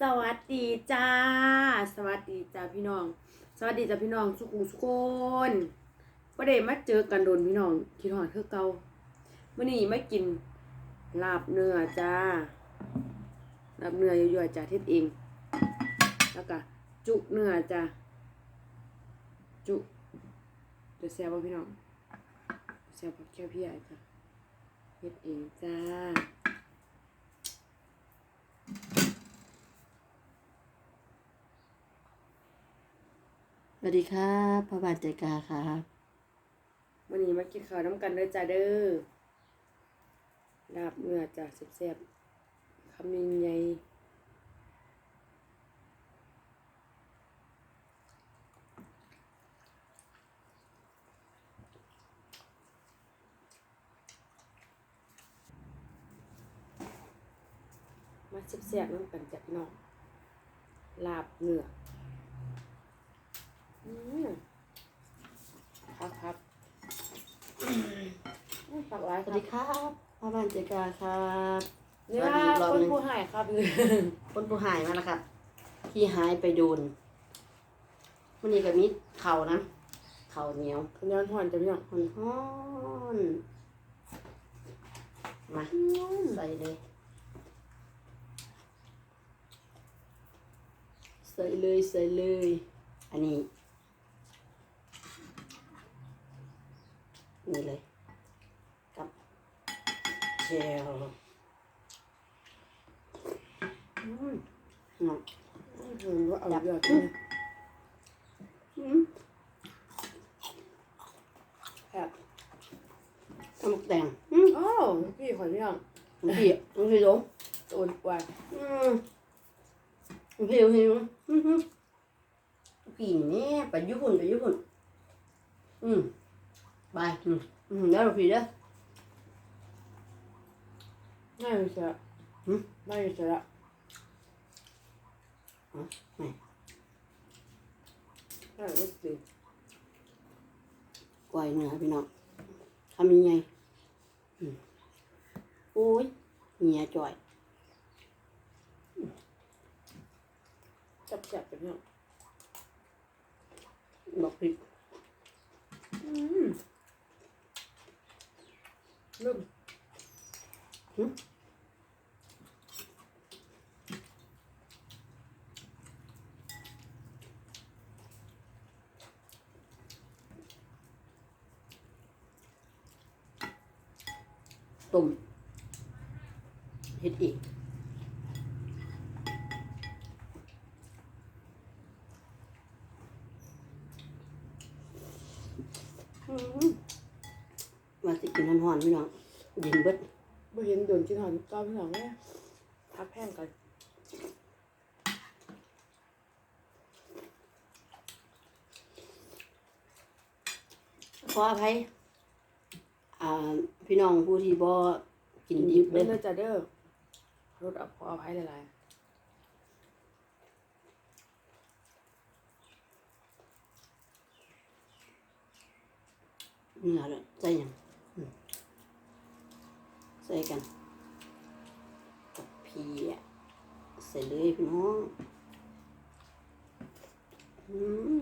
สวัสดีจ้า สวัสดีจ้าพี่น้อง สวัสดีจ้าพี่น้องสุขุสุกนประเดี๋ยวมาเจอกันโดนพี่น้องคิดหอดคือเก่ามื่อนี้มากินลาบเนื้อจ้าลาบเนื้อย่อยๆจ้าเทศเอง แล้วก็จุเนื้อจ้าจุจะแซ่บป่ะพี่น้องแซ่บแค่พี่ใหญ่จ้าเฮ็ดเองจ้า วัสดีครับพระบาทใจกาครับวันนี้มากินข้าวน้ำกันเด้อจ้าเด้อลาบเนื้อจ้าแซ่บๆคำใหญ่มาแซ่บๆน้ำกันจ้ะพี่น้องลาบเนื้อ ครับครับอืมผักหลายสควัรัสบดีครับพระบาทใจกาครับเนี่ยสวัสดีอีกรอบคนหนึ่งผู้หายครับคนผู้หายมาแล้วครับ ที่หายไปโดนวันนี้ก็มีเข่านะเข่าเหนียวคุณย้อนหอนจะพี่น้องฮ้อนฮ้อนๆมา ใส่เลย ใส่เลยใส่เลย อันนี้ นี่เลย กับเจลอืมเนาะอืมว่าเอาเยอะอืจังมอืมครับทำหมกแดงอืมโอ้พี่ขอพี่น้องบางทีอะบางทีหลงโอนกว่าอืมบางทีบางทีหลงอืมอืมกี่นี่ไปญี่ปุ่นไปญี่ปุ่นอืม บายอืมอืมแล้วบางทีเด้อง่ายเลยเสียหืมง่ายเลยเสียละอ๋อไม่ง่ายเลยสิกวายเนื้อพี่น้องทำยังไงอืมโอ้ยเหียจ่อยจับจับๆพี่น้องบอกผิดอืม นุ่มตุ่มเห็ดอีกอืมว่าสิกิ นน้ำหอนพี่น้องเย็นเบิดไม่เห็นโดนกินหอนก้าวพี่น้องเลยพักแห้งกันขออภัยอ่าพี่น้องผู้ที่บ่กินดิบเด้เด้ออจ้าเด้อรถอับขออภัยหลายเนื้อเลยใส่หยังอืม ใส่กันกับเพียใส่เลยพี่น้องอืม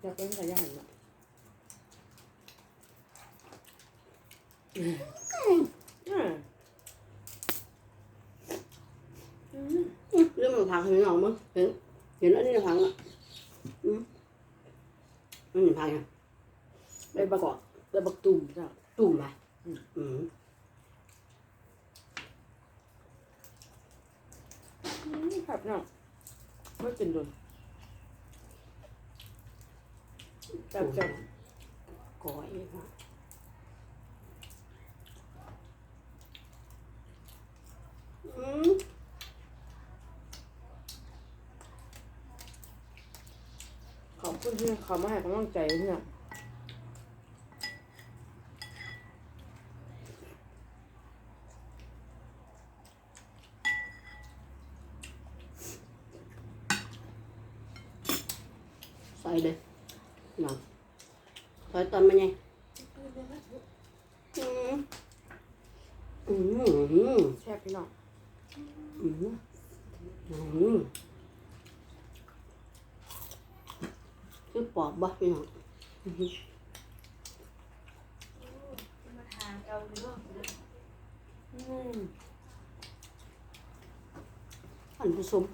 อยากเล่นกับยานเนาะอืมอืมอืม เรื่องมันพังให้พี่น้องมั้งเห็นเห็นอันนี้พังอะอืมอันนี้พังอะ ใบบั กใบบักตุ่มจ้ะตุ่มไปอืมอืมอืมครับเนาะไม่กินโดนจับจับก้อยนะอืมขอบคุณที่เขามาให้กำลังใจเนี่ย อยเลยหนังซอยตอนมันไงอืมอืมอืมแซ่บพี่น้องอืมอืมคือปอบบ่พี่น้องอื้อหือมาทางเกาหลีอืมอันผสม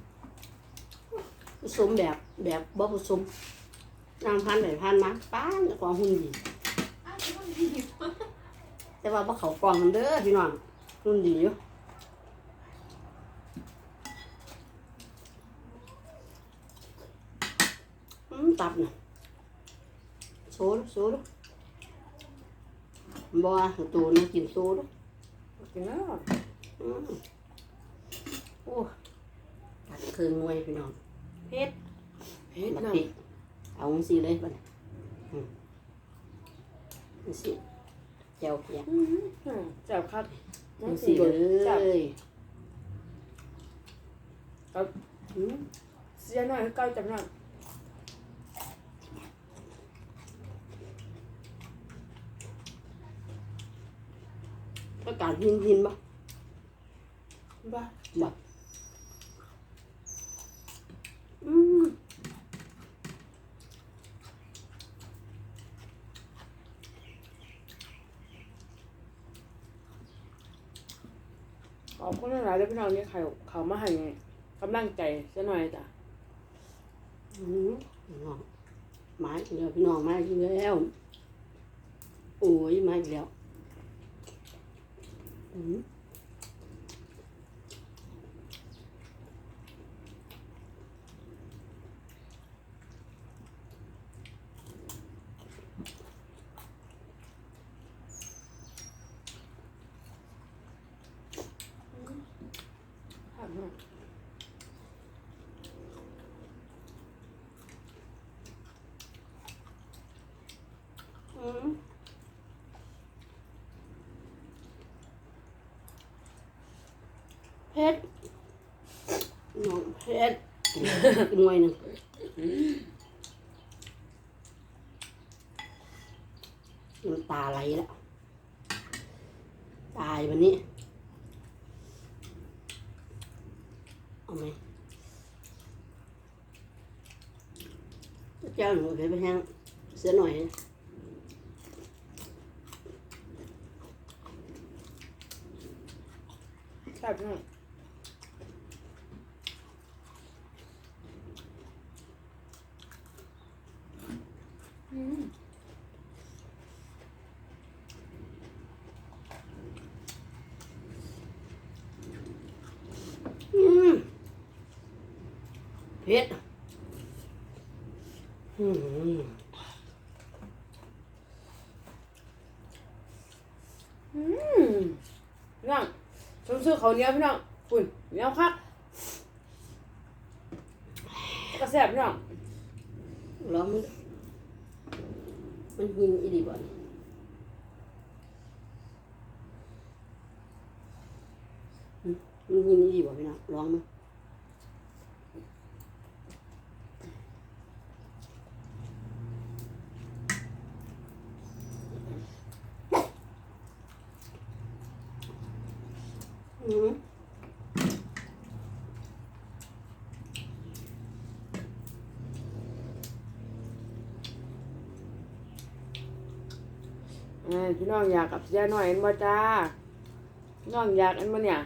ผสมแบบแบบบ่ผสม นางพันไหนพันมาป้านเจ้าของหุ่นดีอ้าวมันดีแต่ว่าบ่เขากล่องมันเด้อพี่น้องหุ่นดีอยู่อืมตับน่ะโซดโซดบ่ว่าตัวน่ะกินโซดกินแล้วอืมโอ้ตัดเครื่องงวยพี่น้องเผ็ดเผ็ดบัดน้องนี้ เอาจังซี่เลยบัดนี้อืมจังซี่แจ่วเพียอืมแซ่บครับจังซี่เลแซ่บยครับอืมเสียหน่อยให้เก้าจำหน่อยประกาศหินหินบ่บ้าบ่อืม ขอบ คุณหลายๆเลยพี่น้องนี่เขาเขามาให้กำลังใจซะหน่อยจ้ะอืมพี่น้องมาอีกแล้วพี่น้องมาอีกแล้ว โอ้ยมาอีกแล้ว อืม ครับน้อง อืมเผ็ด น้องเผ็ดหน่วยหนึ่งน้ำตาไหลแล้วตายวันนี้ เอาไหมเจ้าหนูเคยไปแห้งเสียหน่อยแซ่นี้ เผ็ดอืมอืมพี่น้องชมซื้อเขาเนี้ยพี่น้องคุณเนี้ยวคักกระแซ่บพี่น้องร้อนมันมันยินอีดีบ่มันยินอีดีบ่พี่น้องร้องมั้ยอืม เออ พี่น้องอยากกับเสียหน่อยเอ็นบ่จ้าพี่น้องอยากเอ็นบ่เนี่ย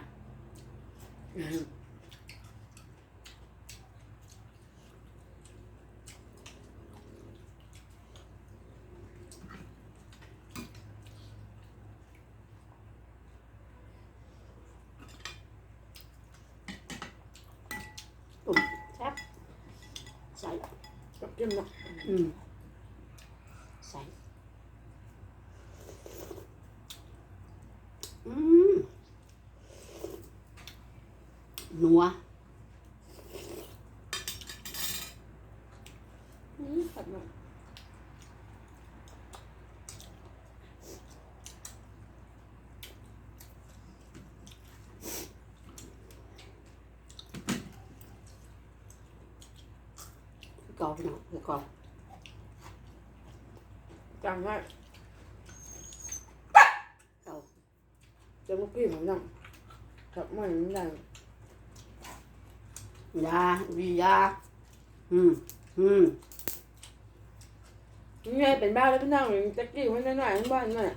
ตุ่มแซ่บใส่ กับจิ้มเนาะ อืมใส่อืม นัวอืมแซ่บเนาะเกาพี่น้องเกาจังให้เต่าเจะลูกพี่ผมนั่งจับมันไม่ได้ ยาวียาอืมอืมนี่ไงเป็นบ้าแล้วพี่นั่งอยู่จะกี้ไว้หน่อยๆข้างบ้านน่ะ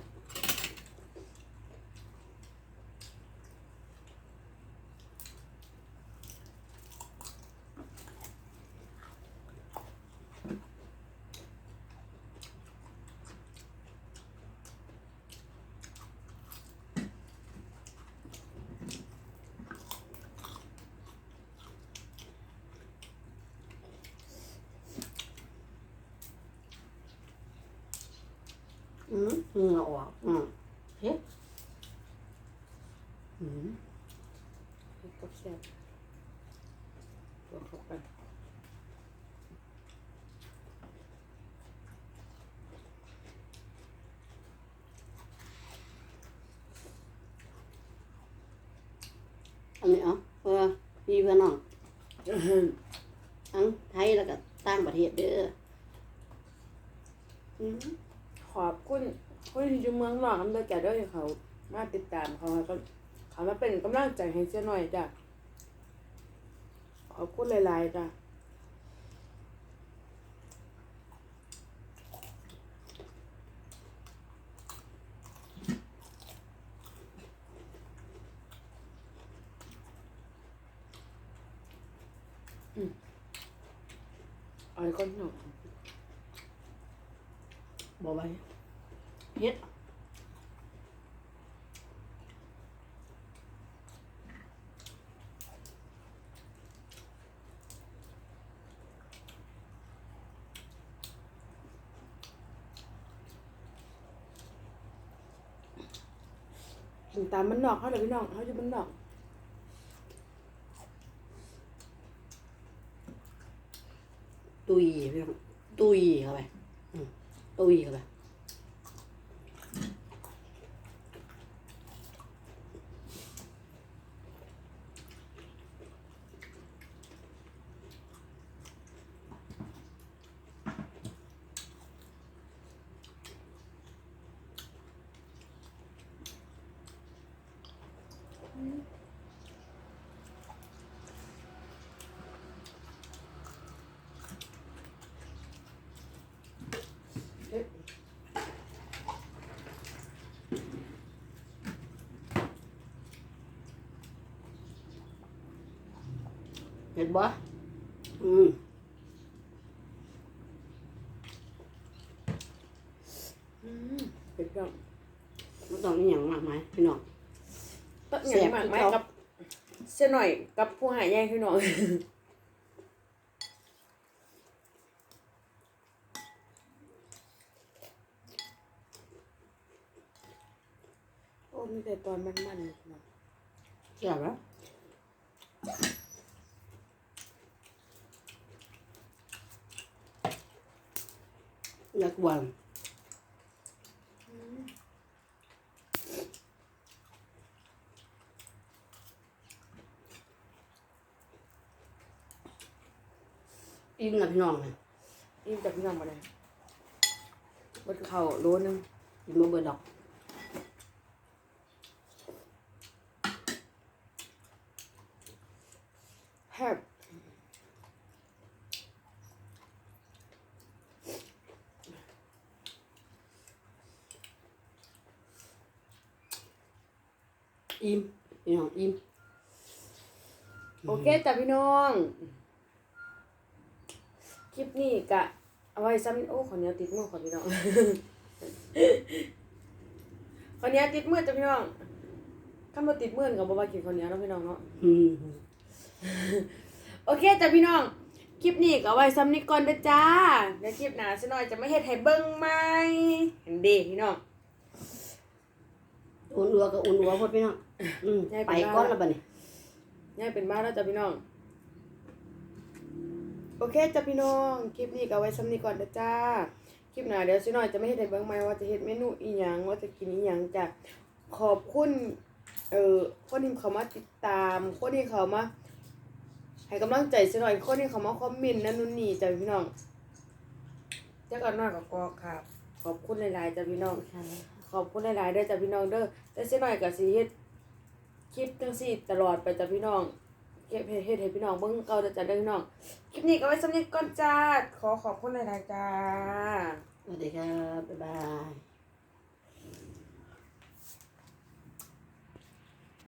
อืม เหงื่อออกอืมเฮ็ดอืมกับแซ่บตัวเข้าไปอันนี้เอะเพื่อพี่เพื่อนน้องอื้อหือทั้งไทยแล้วก็ต่างประเทศเด้ออืมขอบคุณ คนที่อยู่เมืองนอกกันด้วยจ้ะเด้วยเขา มาติดตามเขาเขาเขามาเป็นกำลังใจให้เสียหน่อยจ้ะขอบคุณหลายๆจ้ะเอาก้อนหน่อยบ่ไหว เฮ็ดถึงตามมันนอกเขาเลยพี่น้องเขาอยู่มันนอกตุยพี่น้องตุยเข้าไปตุยเข้าไป เห็นบ่อืมอืมเป็นพี่น้องมันต้องมีหยังมากมายพี่น้องต้องอย่างมากไหมกับเส้นหน่อยกับผู้หายใหญ่พี่น้องโอ้มีแต่ตอนมันๆเลยพี่น้องเสียบแล้ว นักหวานอิ่มนะพี่น้องนะอิ่มจากพี่น้องมาเลยบนเข่าโลนึงกินมาเบิดดอก แฮบ อิ่มพี่น้องอิ่มโอเคจ้ะพี่น้องคลิปนี้กะเอาไว้ซ้ำโอ้ขอเนี้ยติดมือขอพี่น้องขอเนี้ยติดมือจ้ะพี่น้องถ้ามาติดมือกับบ่ว่ากินขอเนี้ยเนาะพี่น้องเนาะอืมโอเคจ้ะพี่น้องคลิปนี้ก็เอาไว้ซ้ำนี้ก่อนเด้อจ้าเดี๋ยวคลิปหน้าสิน้อยจะไม่เฮ็ดให้เบิ่งใหม่เห็นเดีพี่น้อง อุ่นอัวก็อุ่นอัวพดพี่น้องอืมใช่ไปเป็นบ้าก้อนแล้วบัดนี้ย่ายเป็นบ้าแล้วจ้ะพี่น้อง โอเคจ้ะพี่น้อง คลิปนี้ก็เอาไว้ซ้ำนี้ก่อนเด้อจ้า คลิปหน้าเดี๋ยวสิน้อยจะไม่เฮ็ดให้เบิ่งใหม่ว่าจะเฮ็ดเมนูอีหยังว่าจะกินอีหยังจ้ะ ขอบคุณ เอ่อ คนที่เขามาติดตาม คนที่เขามาให้กำลังใจสิหน่อย คนที่เขามาคอมเมนต์นั่นนู่นนี่จ้ะพี่น้องเจ้าก่อนหน้ากับกอครับ ขอบคุณหลายๆจ้ะพี่น้องค่ะ ขอบคุณหลายๆเด้อจ้ะพี่น้องเด้อแต่เสียหน่อยกับสีเฮ็ดคลิปทั้งสี่ตลอดไปจ้ะพี่น้องเก็บเฮ็ดเฮ็ดให้พี่น้องเบิ่งเก่าเด้อจ้ะเด้อพี่น้องคลิปนี้ก็ไว้สำเรับนี้ก่อนจ้าขอขอบคุณหลายๆจ้าสวัสดีครับบ๊ายบาย